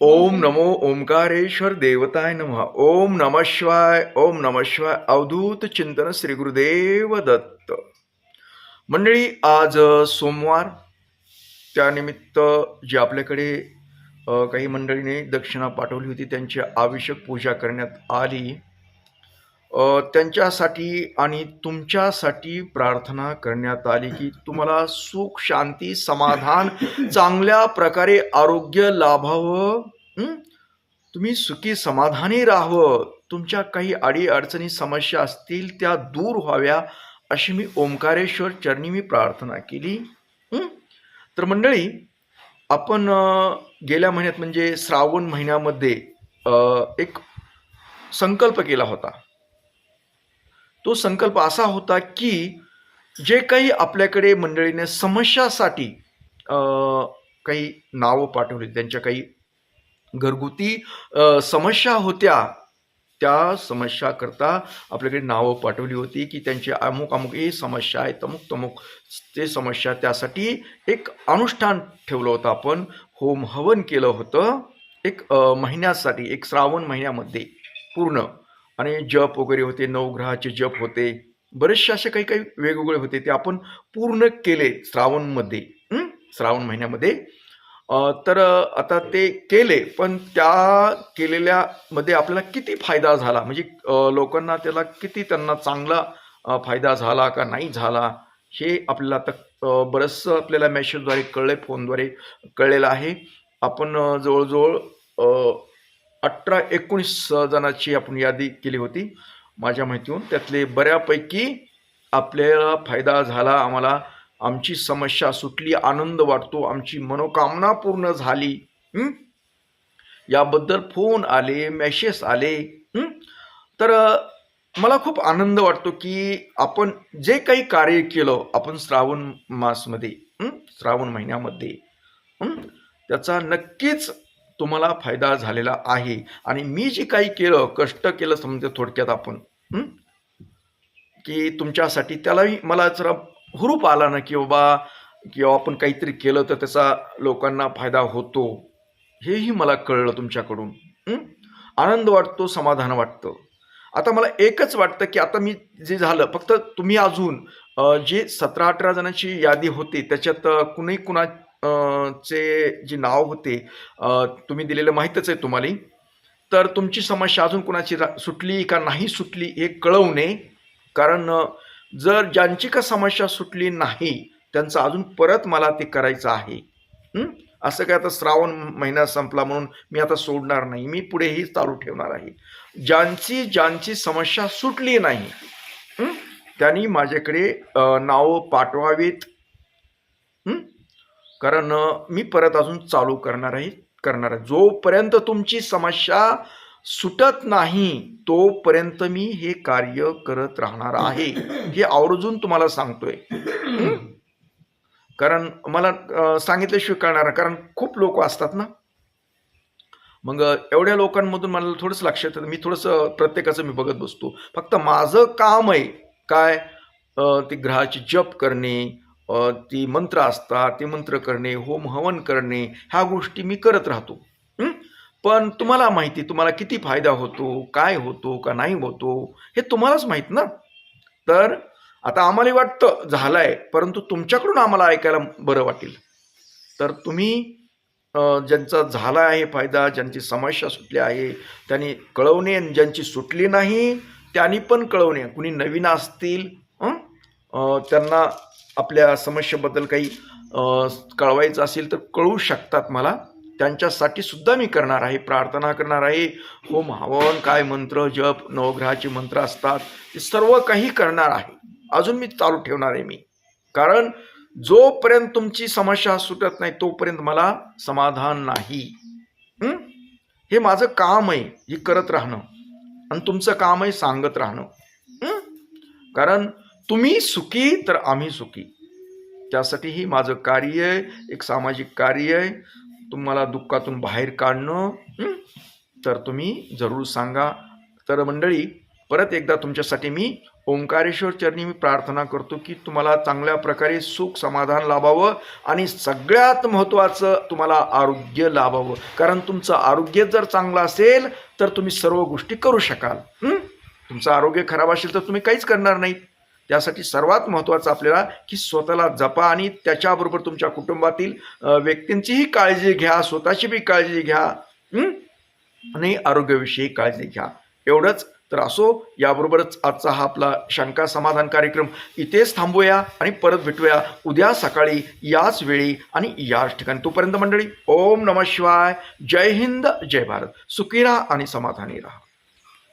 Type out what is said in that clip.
ओम नमो ओंकारेश्वर देवताय नमः। ओम नम शिवाय ओम नम शिवाय अवधूत चिंतन श्री गुरुदेव दत्त। मंडळी आज सोमवार त्यानिमित्त जे आपल्याकडे काही मंडळीने दक्षिणा पाठवली होती त्यांची आवश्यक पूजा करण्यात आली. त्यांच्यासाठी आणि तुमच्यासाठी प्रार्थना करण्यात आली की तुम्हाला सुख शांती समाधान चांगल्या प्रकारे आरोग्य लाभावं. तुम्ही सुखी समाधानी राहावं. तुमच्या काही अडी अडचणी समस्या असतील त्या दूर व्हाव्या अशी मी ओंकारेश्वर चरणी मी प्रार्थना केली. तर मंडळी आपण गेल्या महिन्यात म्हणजे श्रावण महिन्यामध्ये एक संकल्प केला होता. तो संकल्प असा होता की जे काही आपल्याकडे मंडळीने समस्यासाठी काही नावं पाठवली त्यांच्या काही घरगुती समस्या होत्या त्या समस्याकरता आपल्याकडे नावं पाठवली होती की त्यांची अमुक अमुक ही समस्या आहे तमुक तमुक ते समस्या त्यासाठी एक अनुष्ठान ठेवलं होतं आपण होम हवन केलं होतं एक महिन्यासाठी एक श्रावण महिन्यामध्ये पूर्ण. आणि जप वगैरे होते नवग्रहाचे जप होते. बरेचसे असे काही काही वेगवेगळे होते ते आपण पूर्ण केले श्रावणमध्ये. श्रावण महिन्यामध्ये. तर आता ते केले पण त्या केलेल्यामध्ये आपल्याला किती फायदा झाला? म्हणजे लोकांना त्याला किती त्यांना चांगला फायदा झाला का नाही झाला? हे आपल्याला आता बरंचसं आपल्याला मेसेजद्वारे कळले फोनद्वारे कळलेलं आहे. आपण जवळजवळ अठरा एकोणीस जणांची आपण यादी केली होती. माझ्या माहितीहून त्यातले बऱ्यापैकी आपल्याला फायदा झाला आम्हाला आमची समस्या सुटली आनंद वाटतो आमची मनोकामना पूर्ण झाली. याबद्दल फोन आले मेसेज आले. तर मला खूप आनंद वाटतो की आपण जे काही कार्य केलं आपण श्रावण मासमध्ये श्रावण महिन्यामध्ये त्याचा नक्कीच तुम्हाला फायदा झालेला आहे. आणि मी जे काही केलं कष्ट केलं समजा थोडक्यात आपण की तुमच्यासाठी त्यालाही मला जरा हुरूप आला ना की बाबा किंवा आपण काहीतरी केलं तर त्याचा लोकांना फायदा होतो. हेही मला कळलं तुमच्याकडून आनंद वाटतो समाधान वाटतं. आता मला एकच वाटतं की आता मी जे झालं फक्त तुम्ही अजून जे सतरा अठरा जणांची यादी होती त्याच्यात कुणी कुणा चे जे नाव होते तुम्ही दिलेलं माहीतच आहे तुम्हाला. तर तुमची समस्या अजून कुणाची रा- सुटली का नाही सुटली हे कळवणे कारण जर ज्यांची का समस्या सुटली नाही त्यांचं अजून परत मला ते करायचं आहे. असं काय आता श्रावण महिना संपला म्हणून मी आता सोडणार नाही. मी पुढेही चालू ठेवणार आहे. ज्यांची ज्यांची समस्या सुटली नाही त्यांनी माझ्याकडे नावं पाठवावीत. कारण मी परत अजून चालू करणार आहे करणार आहे. जोपर्यंत तुमची समस्या सुटत नाही तोपर्यंत मी हे कार्य करत राहणार आहे. हे आवर्जून तुम्हाला सांगतोय. कारण मला सांगितल्याशिवाय कळणार कारण खूप लोक असतात ना. मग एवढ्या लोकांमधून मला थोडंसं लक्षात येतं. मी थोडंसं प्रत्येकाचं मी बघत बसतो. फक्त माझं काम आहे काय? ते ग्रहाची जप करणे ती मंत्र असतात ते मंत्र करणे होम हवन करणे ह्या गोष्टी मी करत राहतो. पण तुम्हाला माहिती तुम्हाला किती फायदा होतो काय होतो का नाही होतो हे तुम्हालाच माहीत ना? तर आता आम्हाला वाटतं झालंय परंतु तुमच्याकडून आम्हाला ऐकायला बरं वाटेल. तर तुम्ही ज्यांचा झाला आहे फायदा ज्यांची समस्या सुटली आहे त्यांनी कळवणे ज्यांची सुटली नाही त्यांनी पण कळवणे. कुणी नवीन असतील त्यांना आपल्या समस्येबद्दल काही कळवायचं असेल तर कळवू शकतात मला. त्यांच्यासाठी सुद्धा मी करणार आहे प्रार्थना करणार आहे. होम हवन काय मंत्र जप नवग्रहाचे मंत्र असतात ते सर्व काही करणार आहे. अजून मी चालू ठेवणार आहे मी. कारण जोपर्यंत तुमची समस्या सुटत नाही तोपर्यंत मला समाधान नाही. हे? माझं काम आहे हे करत राहणं. आणि तुमचं काम आहे सांगत राहणं. कारण तुम्ही सुखी तर आम्ही सुखी. त्यासाठीही माझं कार्य आहे एक सामाजिक कार्य आहे. तुम्हाला दुःखातून बाहेर काढणं तर तुम्ही जरूर सांगा. तर मंडळी परत एकदा तुमच्यासाठी मी ओंकारेश्वर चरणी मी प्रार्थना करतो की तुम्हाला चांगल्या प्रकारे सुख समाधान लाभावं आणि सगळ्यात महत्त्वाचं तुम्हाला आरोग्य लाभावं. कारण तुमचं आरोग्य जर चांगलं असेल तर तुम्ही सर्व गोष्टी करू शकाल. तुमचं आरोग्य खराब असेल तर तुम्ही काहीच करणार नाहीत. त्यासाठी सर्वात महत्त्वाचं आपल्याला की स्वतःला जपा आणि त्याच्याबरोबर तुमच्या कुटुंबातील व्यक्तींचीही काळजी घ्या स्वतःची बी काळजी घ्या आणि आरोग्याविषयी काळजी घ्या. एवढंच तर असो याबरोबरच आजचा हा आपला शंका समाधान कार्यक्रम इथेच थांबूया आणि परत भेटूया उद्या सकाळी याच वेळी आणि याच ठिकाणी. तोपर्यंत मंडळी ओम नम शिवाय. जय हिंद जय भारत. सुखी राहा आणि समाधानी राहा.